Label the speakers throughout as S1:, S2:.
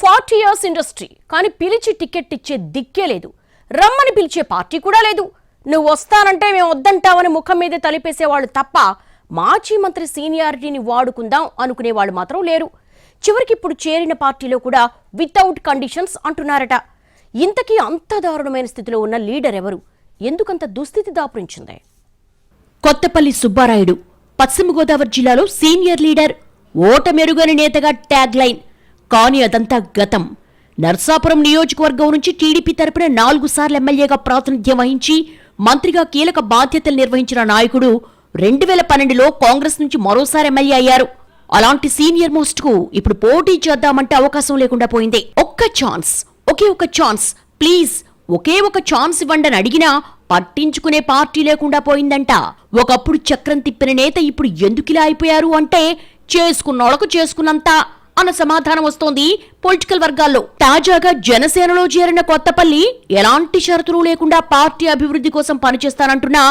S1: Forty years industry. కానీ పిలిచి ticket ఇచ్చే దిక్కే లేదు. రమ్మని పిలిచే పార్టీ కూడా లేదు. నువ్వు వస్తానంటే మేము వద్దంటామని ముఖం మీదే తలిపేసేవాళ్ళు తప్ప మాజీ మంత్రి సీనియారిటీని వాడుకుందాం అనుకునే వాళ్ళు మాత్రం లేరు. చివరికి ఇప్పుడు చేరిన పార్టీలో కూడా వితౌట్ కండిషన్స్ అంటున్నారట. ఇంతకీ అంత దారుణమైన స్థితిలో ఉన్న లీడర్ ఎవరు? ఎందుకంత దుస్థితి దాపురించింది? కొత్తపల్లి సుబ్బారాయుడు పశ్చిమ గోదావరి జిల్లాలో సీనియర్ లీడర్ ఓటమెరుగని నేతగా ట్యాగ్ లైన్ కానీ అదంతా గతం. నర్సాపురం నియోజకవర్గం నుంచి టీడీపీ తరపున నాలుగు సార్లు ఎమ్మెల్యేగా ప్రాతినిధ్యం వహించి మంత్రిగా కీలక బాధ్యతలు నిర్వహించిన నాయకుడు రెండు వేల పన్నెండులో కాంగ్రెస్ నుంచి మరోసారి ఎమ్మెల్యే అయ్యారు. అలాంటి సీనియర్ మోస్ట్కు ఇప్పుడు పోటీ చేద్దామంటే అవకాశం లేకుండా పోయింది. ఒక్క ఛాన్స్ ఒకే ఒక ఛాన్స్ ప్లీజ్ ఒకే ఒక ఛాన్స్ ఇవ్వండి అడిగినా పట్టించుకునే పార్టీ లేకుండా పోయిందంట. ఒకప్పుడు చక్రం తిప్పిన నేత ఇప్పుడు ఎందుకిలా అయిపోయారు అంటే చేసుకున్నోళ్ళకు చేసుకున్నంత. అన్న సమాధానం వస్తోంది. పొలిటికల్ వర్గాల్లో తాజాగా జనసేనలో చేరిన కొత్తపల్లి ఎలాంటి షరతులు లేకుండా పార్టీ అభివృద్ధి కోసం పనిచేస్తానంటున్నా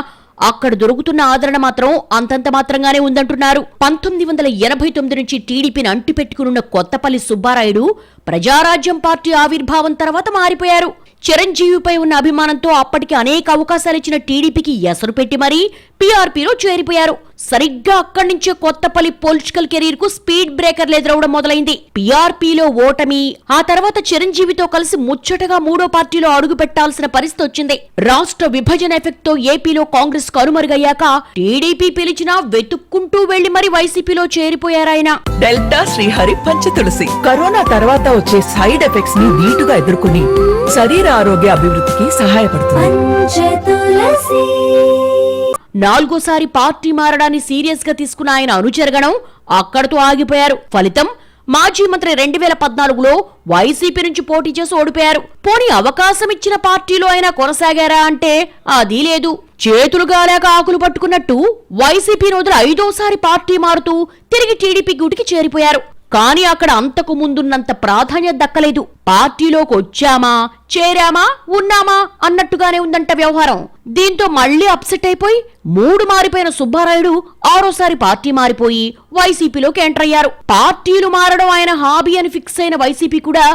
S1: అక్కడ దొరుకుతున్న ఆదరణ మాత్రం అంతంత మాత్రంగానే ఉందంటున్నారు. పంతొమ్మిది వందల ఎనభై తొమ్మిది నుంచి టీడీపీని అంటిపెట్టుకునున్న కొత్తపల్లి సుబ్బారాయుడు ప్రజారాజ్యం పార్టీ ఆవిర్భావం తర్వాత మారిపోయారు. చిరంజీవిపై ఉన్న అభిమానంతో అప్పటికి అనేక అవకాశాలిచ్చిన టీడీపీకి ఎసరు పెట్టి మరీ పీఆర్పీలో చేరిపోయారు. సరిగ్గా అక్కడి నుంచే కొత్తపల్లి పొలిటికల్ కెరీర్కు స్పీడ్ బ్రేకర్లు ఎదురవడం మొదలైంది. పీఆర్పీలో ఓటమి ఆ తర్వాత చిరంజీవితో కలిసి ముచ్చటగా మూడో పార్టీలో అడుగు పెట్టాల్సిన పరిస్థితి వచ్చింది. రాష్ట్ర విభజన ఎఫెక్ట్తో ఏపీలో కాంగ్రెస్ కనుమరుగయ్యాక టీడీపీ పిలిచినా వెతుక్కుంటూ వెళ్ళి మరి వైసీపీలో చేరిపోయారాయన.
S2: డెల్టా శ్రీహరి పంచ తులసి. కరోనా తర్వాత వచ్చే సైడ్ ఎఫెక్ట్స్ని నీటుగా ఎదుర్కొని శరీర ఆరోగ్య అభివృద్ధికి సహాయపడుతుంది
S1: నాలుగోసారి పార్టీ మారడాన్ని సీరియస్గా తీసుకున్న ఆయన అనుచరగణం అక్కడతో ఆగిపోయారు. ఫలితం మాజీ మంత్రి రెండు వేల పద్నాలుగులో వైసీపీ నుంచి పోటీ చేసి ఓడిపోయారు. పోనీ అవకాశం ఇచ్చిన పార్టీలో అయినా కొనసాగారా అంటే అది లేదు. చేతులు గాలేక ఆకులు పట్టుకున్నట్టు వైసీపీ వదిలి ఐదోసారి పార్టీ మారుతూ తిరిగి టీడీపీ గుడికి చేరిపోయారు. కానీ అక్కడ అంతకు ముందున్నంత ప్రాధాన్యత దక్కలేదు. పార్టీలోకి వచ్చామా చేరామా ఉన్నామా అన్నట్టుగానే ఉందంట వ్యవహారం. దీంతో మళ్ళీ అప్సెట్ అయిపోయి మూడు మారిపోయిన సుబ్బారాయుడు ఆరోసారి పార్టీ మారిపోయి వైసీపీలోకి ఎంటర్ అయ్యారు. పార్టీలు మారడం ఆయన హాబీ అని ఫిక్స్ అయిన వైసీపీ కూడా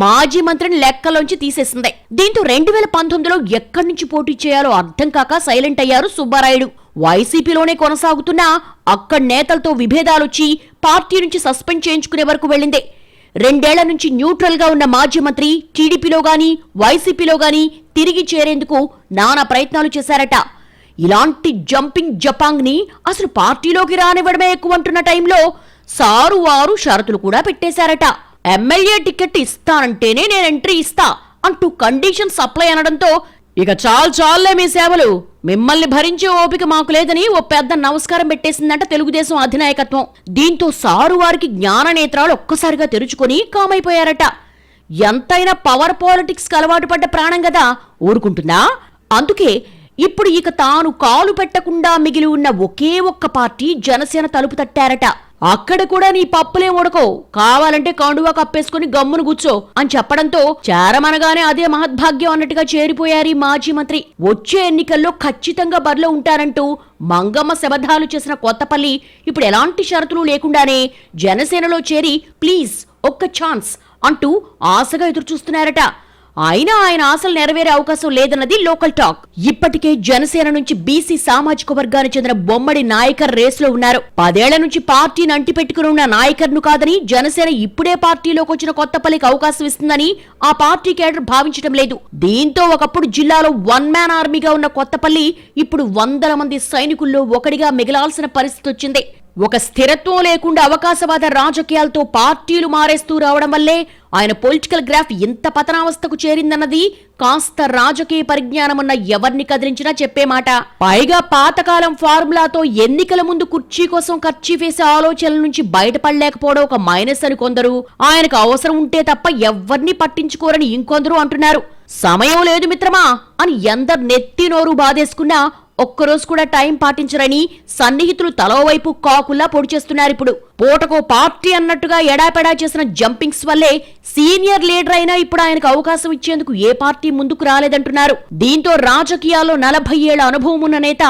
S1: మాజీ మంత్రిని లెక్కలోంచి తీసేసింది. దీంతో రెండు వేల పంతొమ్మిదిలో ఎక్కడి నుంచి పోటీ చేయాలో అర్థం కాక సైలెంట్ అయ్యారు సుబ్బారాయుడు. వైసీపీలోనే కొనసాగుతున్నా అక్కడి నేతలతో విభేదాలొచ్చి పార్టీ నుంచి సస్పెండ్ చేయించుకునే వరకు వెళ్ళింది. రెండేళ్ళ నుంచి న్యూట్రల్గా ఉన్న మాజీ మంత్రి టీడీపీలో గాని వైసీపీలో గాని తిరిగి చేరేందుకు నానా ప్రయత్నాలు చేశారట. ఇలాంటి జంపింగ్ జపాంగ్ని అసలు పార్టీలోకి రానివ్వడమే ఎక్కువ అంటున్న టైంలో సారు వారు షరతులు కూడా పెట్టేశారట. ఎమ్మెల్యే టికెట్ ఇస్తానంటేనే నేను ఎంట్రీ ఇస్తా అంటూ కండిషన్ సప్లై అనడంతో ఇక చాలు చాలులే మీ సేవలు. మిమ్మల్ని భరించే ఓపిక మాకు లేదని ఓ పెద్ద నమస్కారం పెట్టేసిందంట తెలుగుదేశం అధినాయకత్వం. దీంతో సారు వారికి జ్ఞాన నేత్రాలు ఒక్కసారిగా తెరుచుకొని కామైపోయారట. ఎంతైనా పవర్ పాలిటిక్స్ అలవాటు పడ్డ ప్రాణం కదా ఊరుకుంటుందా అందుకే ఇప్పుడు ఇక తాను కాలు పెట్టకుండా మిగిలి ఉన్న ఒకే ఒక్క పార్టీ జనసేన తలుపు తట్టారట. అక్కడ కూడా నీ పప్పులే ఉడకో కావాలంటే కండువా కప్పేసుకుని గమ్మును కూర్చో అని చెప్పడంతో చేరమనగానే అదే మహద్భాగ్యం అన్నట్టుగా చేరిపోయారు ఈ మాజీ మంత్రి. వచ్చే ఎన్నికల్లో ఖచ్చితంగా బరిలో ఉంటారంటూ మంగమ్మ శబదాలు చేసిన కొత్తపల్లి ఇప్పుడు ఎలాంటి షరతులు లేకుండానే జనసేనలో చేరి ప్లీజ్ ఒక్క ఛాన్స్ అంటూ ఆశగా ఎదురుచూస్తున్నారట. అయినా ఆయన ఆశలు నెరవేరే అవకాశం లేదన్నది లోకల్ టాక్. ఇప్పటికే జనసేన నుంచి బీసీ సామాజిక వర్గానికి చెందిన బొమ్మడి నాయకర్ రేసులో ఉన్నారు. పదేళ్ళ నుంచి పార్టీని అంటిపెట్టుకుని ఉన్న నాయకర్ను కాదని జనసేన ఇప్పుడే పార్టీలోకి వచ్చిన కొత్తపల్లికి అవకాశం ఇస్తుందని ఆ పార్టీ కేడర్ భావించడం లేదు. దీంతో ఒకప్పుడు జిల్లాలో వన్ మ్యాన్ ఆర్మీగా ఉన్న కొత్తపల్లి ఇప్పుడు వందల మంది సైనికుల్లో ఒకడిగా మిగలాల్సిన పరిస్థితి వచ్చింది. ఒక స్థిరత్వం లేకుండా అవకాశవాద రాజకీయాలతో పార్టీలు మారేస్తూ రావడం వల్లే ఆయన పొలిటికల్ గ్రాఫ్ ఇంత పతనావస్థకు చేరిందన్నది కాస్త రాజకీయ పరిజ్ఞానం ఉన్న ఎవరిని కదిలించినా చెప్పే మాట. పైగా పాతకాలం ఫార్ములాతో ఎన్నికల ముందు కుర్చీ కోసం ఖర్చు వేసే ఆలోచనల నుంచి బయటపడలేకపోవడం ఒక మైనస్ అని కొందరు. ఆయనకు అవసరం ఉంటే తప్ప ఎవరిని పట్టించుకోరని ఇంకొందరు అంటున్నారు. సమయం లేదు మిత్రమా అని ఎందరు నెత్తి నోరు బాధేసుకున్నా ఒక్కరోజు కూడా టైం పాటించరని సన్నిహితులు తలోవైపు కాకుల్లా పొడి చేస్తున్నారు ఇప్పుడు. పూటకో పార్టీ అన్నట్టుగా ఎడాపెడా చేసిన జంపింగ్స్ వల్లే సీనియర్ లీడర్ అయినా ఇప్పుడు ఆయనకు అవకాశం ఇచ్చేందుకు ఏ పార్టీ ముందుకు రాలేదంటున్నారు. దీంతో రాజకీయాల్లో నలభై ఏళ్ళ అనుభవం ఉన్న నేత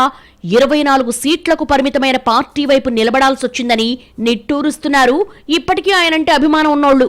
S1: ఇరవై నాలుగు సీట్లకు పరిమితమైన పార్టీ వైపు నిలబడాల్సొచ్చిందని నిట్టూరుస్తున్నారు. ఇప్పటికీ ఆయనంటే అభిమానం ఉన్నోళ్ళు